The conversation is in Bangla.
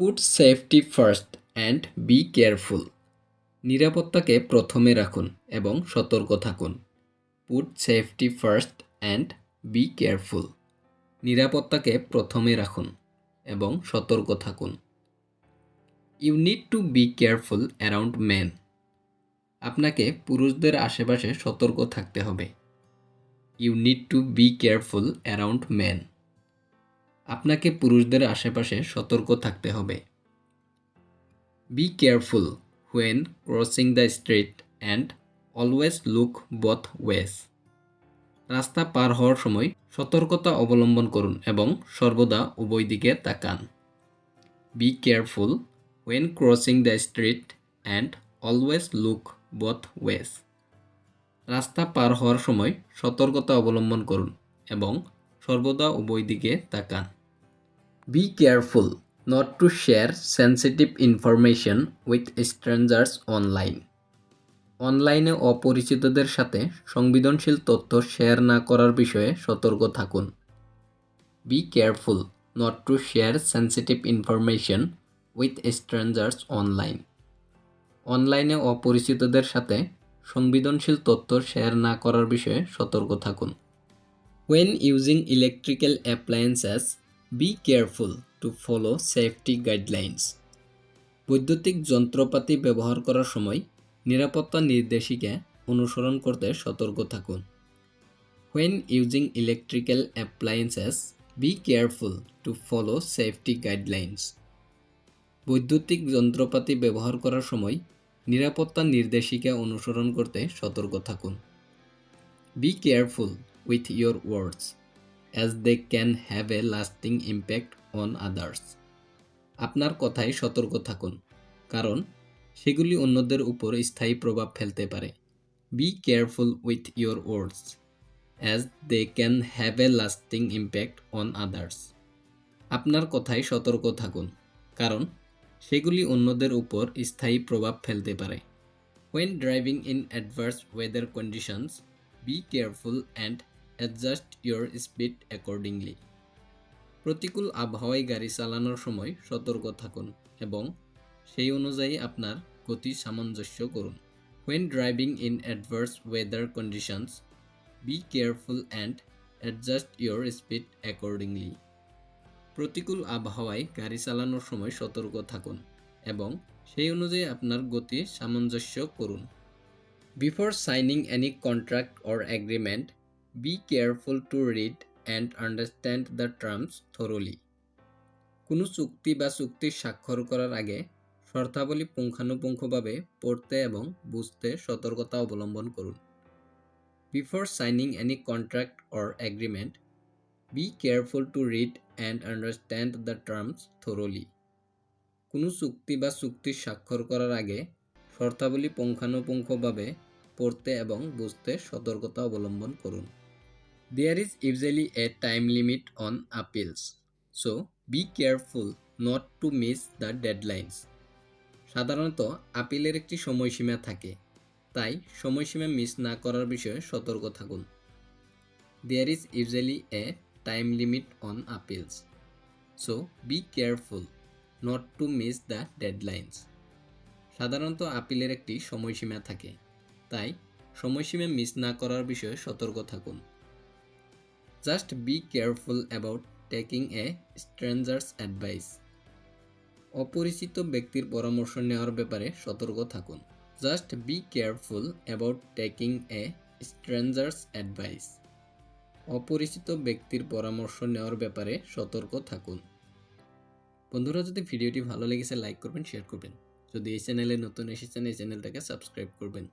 Put safety first and be careful নিরাপত্তাকে প্রথমে রাখুন এবং সতর্ক থাকুন। Put safety first and be careful নিরাপত্তাকে প্রথমে রাখুন এবং সতর্ক থাকুন। You need to be careful around man আপনাকে পুরুষদের আশেপাশে সতর্ক থাকতে হবে। You need to be careful around man আপনাকে পুরুষদের আশেপাশে সতর্ক থাকতে হবে। Be careful when crossing the street and always look both ways রাস্তা পার হওয়ার সময় সতর্কতা অবলম্বন করুন এবং সর্বদা উভয় দিকে তাকান। Be careful when crossing the street and always look both ways রাস্তা পার হওয়ার সময় সতর্কতা অবলম্বন করুন এবং সর্বদা উভয় দিকে তাকান। Be careful not to share sensitive information with strangers online অনলাইনে অপরিচিতদের সাথে সংবেদনশীল তথ্য শেয়ার না করার বিষয়ে সতর্ক থাকুন। Be careful not to share sensitive information with strangers online অনলাইনে অপরিচিতদের সাথে সংবেদনশীল তথ্য শেয়ার না করার বিষয়ে সতর্ক থাকুন। When using electrical appliances, be careful to follow safety guidelines. বৈদ্যুতিক যন্ত্রপাতি ব্যবহার করার সময় নিরাপত্তা নির্দেশিকা অনুসরণ করতে সতর্ক থাকুন When using electrical appliances, be careful to follow safety guidelines. বৈদ্যুতিক যন্ত্রপাতি ব্যবহার করার সময় নিরাপত্তা নির্দেশিকা অনুসরণ করতে সতর্ক থাকুন Be careful with your words, as they can have a lasting impact on others. আপনার কথায় সতর্ক থাকুন কারণ সেগুলি অন্যদের উপর স্থায়ী প্রভাব ফেলতে পারে। Be careful with your words as they can have a lasting impact on others আপনার কথায় সতর্ক থাকুন কারণ সেগুলি অন্যদের উপর স্থায়ী প্রভাব ফেলতে পারে। When driving in adverse weather conditions be careful and adjust your speed accordingly প্রতিকূল আবহাওয়ায় গাড়ি চালানোর সময় সতর্ক থাকুন এবং সেই অনুযায়ী আপনার গতি সামঞ্জস্য করুন। When driving in adverse weather conditions be careful and adjust your speed accordingly প্রতিকূল আবহাওয়ায় গাড়ি চালানোর সময় সতর্ক থাকুন এবং সেই অনুযায়ী আপনার গতি সামঞ্জস্য করুন। Before signing any contract or agreement, be careful to read and understand the terms thoroughly. কোনো চুক্তি বা চুক্তি স্বাক্ষর করার আগে শর্তাবলী পুঙ্খানুপুঙ্খভাবে পড়তে এবং বুঝতে সতর্কতা অবলম্বন করুন। Before signing any contract or agreement be careful to read and understand the terms thoroughly কোনো চুক্তি বা চুক্তি স্বাক্ষর করার আগে শর্তাবলী পুঙ্খানুপুঙ্খভাবে পড়তে এবং বুঝতে সতর্কতা অবলম্বন করুন। There is usually a time limit on appeals so be careful not to miss the deadlines সাধারণত আপিলের একটি সময়সীমা থাকে, তাই সময়সীমা মিস না করার বিষয়ে সতর্ক থাকুন। There is usually a time limit on appeals so be careful not to miss the deadlines সাধারণত আপিলের একটি সময়সীমা থাকে, তাই সময়সীমা মিস না করার বিষয়ে সতর্ক থাকুন। Just be careful about taking a stranger's advice অপরিচিত ব্যক্তির পরামর্শ নেওয়ার ব্যাপারে সতর্ক থাকুন। Just be careful about taking a stranger's advice অপরিচিত ব্যক্তির পরামর্শ নেওয়ার ব্যাপারে সতর্ক থাকুন। বন্ধুরা, যদি ভিডিওটি ভালো লেগেছে লাইক করবেন শেয়ার করবেন। যদি এই চ্যানেলে নতুন এসেছেন, এই চ্যানেলটাকে সাবস্ক্রাইব করবেন।